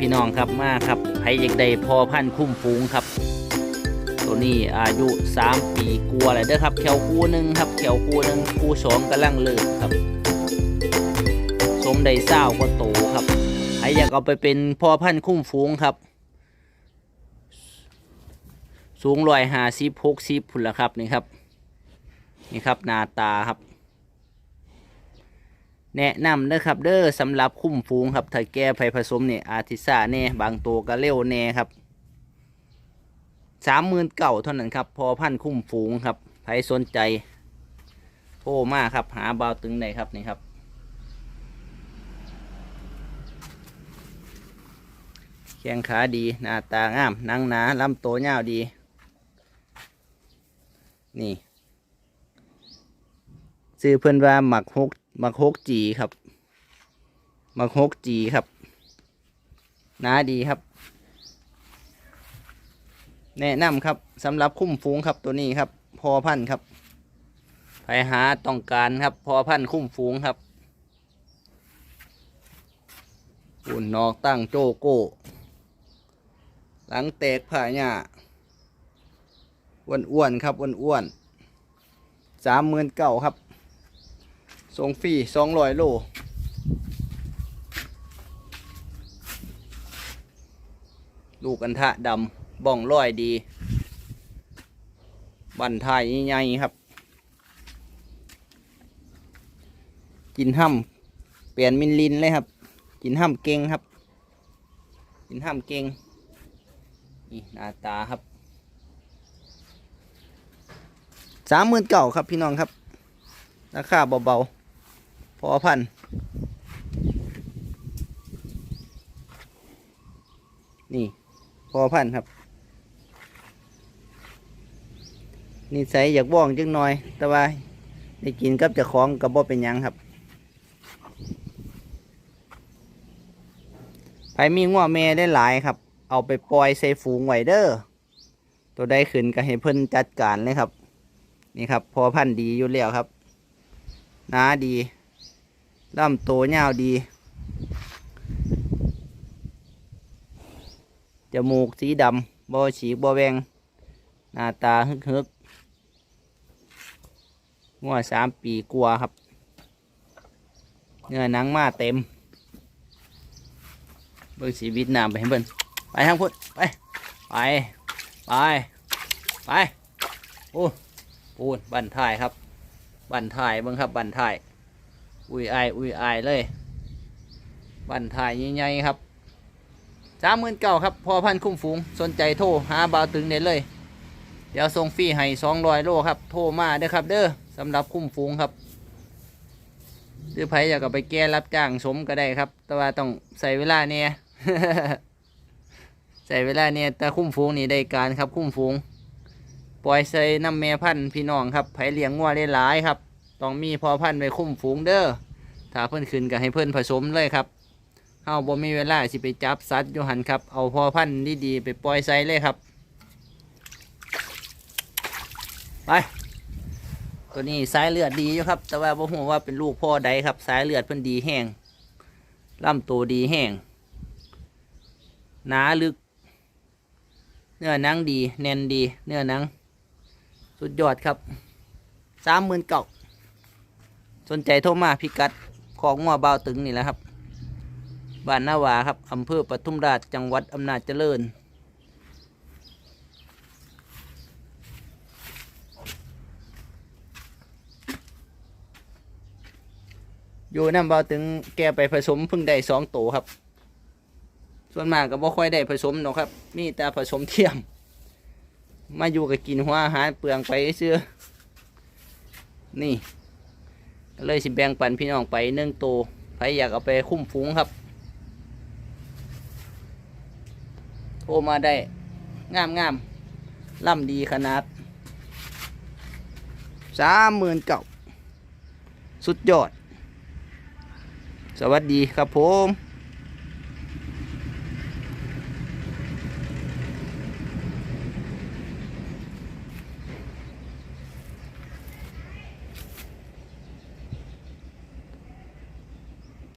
พี่น้องครับมาครับใครอยากได้พอพันธุ์คุ้มฟูงครับ ตัวนี้อายุ 3 ปีกลัวเลยเด้อครับแขวคู่หนึ่งครับแขวคู่หนึ่งคู่สองกำลังเลิกครับ สมได้เศร้ากว่าโตครับใครอยากเอาไปเป็นพ่อพันธุ์คุ้มฟูงครับ สูงร้อยหาสิบหกสิบพุ่นละครับนี่ครับนี่ครับนาตาครับ แนะนำนะครับ เด้อสำหรับคุ้มฟูงครับถ้าแก้ไผผสมเนี่ยอาทิซาแน่บางตัวก็เร็วแน่ครับสามหมื่นเก่าเท่านั้นครับ พอพันคุ้มฟูงครับใครสนใจโทรมาครับ หาเบาตึงได้ครับนี่ครับแข้งขาดี หน้าตางามนังหนาลำโตวยาวดี นี่ ซื้อเพื่อนว่าหมักฮก มักฮกจีครับมักฮกจีครับหนาดีครับ แนะนำครับสำหรับคุ้มฟูงครับตัวนี้ครับ พอพันครับไปหาต้องการครับ พอพันคุ้มฟูงครับอุ่นนอกตั้งโจโก้ หลังแตกผ่าหญ้าอ้วนๆครับอ้วนๆสามหมื่นเก่าครับ ส่งฟรีสองร้อยโลลูกอันทะดำบ้องร้อยดี บันทายใหญ่ครับ กินห้ำเปลี่ยนมินลินเลยครับ กินห้ำเก่งครับ กินห้ำเก่งนี่หน้าตาครับสามหมื่นเก่าครับพี่น้องครับ ราคาเบาๆ พอพันนี่พอพันครับ นี่ใส่อยากบ้องจังหน่อย แต่ว่าได้กินกับจะคล้องกับบ่เป็นยังครับไผมีงัวแม่ได้หลายครับ เอาไปปล่อยใส่ฝูงไวเด้อตัวได้ขึ้นก็ให้เพิ่นจัดการเลยครับ นี่ครับ พอพันธุ์ดีอยู่แล้วครับหนาดี ลำโตยาวดี จมูกสีดำบ่ฉีกบ่แวงหน้าตาฮึกฮึกงัวสามปีกลัวครับ เนื้อหนังมาเต็ม เบิ่งสีวิตน้ำไปให้เบิ่งไปทางพุทธไป ไป ไป ไป โอ้ปูนบันทายครับ บันทายเบิ่งครับ บันทาย อุ้ยอายอุ้ยอายเลยบันทายใหญ่ๆครับสามหมื่นเก้าครับพอพันคุ้มฝูงสนใจโทรหาบาวตึงได้เลย เดี๋ยวส่งฟรีให้สองร้อยโลครับโทรมาเด้อครับ เด้อสำหรับคุ้มฝูงครับหรือไผอยากไปแก้รับจ้างสมก็ได้ครับ แต่ว่าต้องใส่เวลาเนี่ยใส่เวลาเนี่ยแต่คุ้มฟูงนี่ได้การครับคุ้มฟูง ปล่อยใส่น้ำแม่พันธุ์พี่น้องครับไผเลี้ยงงัวได้หลายครับ ต้องมีพอพันธุ์ไว้คุ้มฟูงเด้อถ้าเพิ่นขึ้นก็ให้เพิ่นผสมเลยครับเฮาบ่มีเวลาสิไปจับสัตว์อยู่หันครับ เอาพอพันธุ์ดีๆไปปล่อยใส่เลยครับ ไป ตัวนี้สายเลือดดีอยู่ครับ แต่ว่าบ่ฮู้ว่าเป็นลูกพ่อใดครับ สายเลือดเพิ่นดีแห้งลำตัวดีแห้งหนาลึก เนื้อหนังดี แน่นดี เนื้อหนัง สุดยอดครับสามหมื่นเก่า สนใจโทรมาพิกัดของงัวเบาตึงนี่แหละครับบ้านนาวาครับอำเภอปทุมราชจังหวัดอำนาจเจริญ อยู่น้ำเบาถึงแกไปผสมเพิ่งได้สองตัวครับ ส่วนมากก็บ่ค่อยได้ผสมหรอกครับ มีแต่ผสมเทียม มาอยู่กับกินหัวอาหารเปลืองไปเสื้อนี่ เลยสิแบ่งปันพี่น้องไปหนึ่งตัวใครอยากเอาไปคุ้มฟุ้งครับ โทรมาได้ งามงามล่ำดีขนาดสามหมื่นเก่าสุดยอด สวัสดีครับผม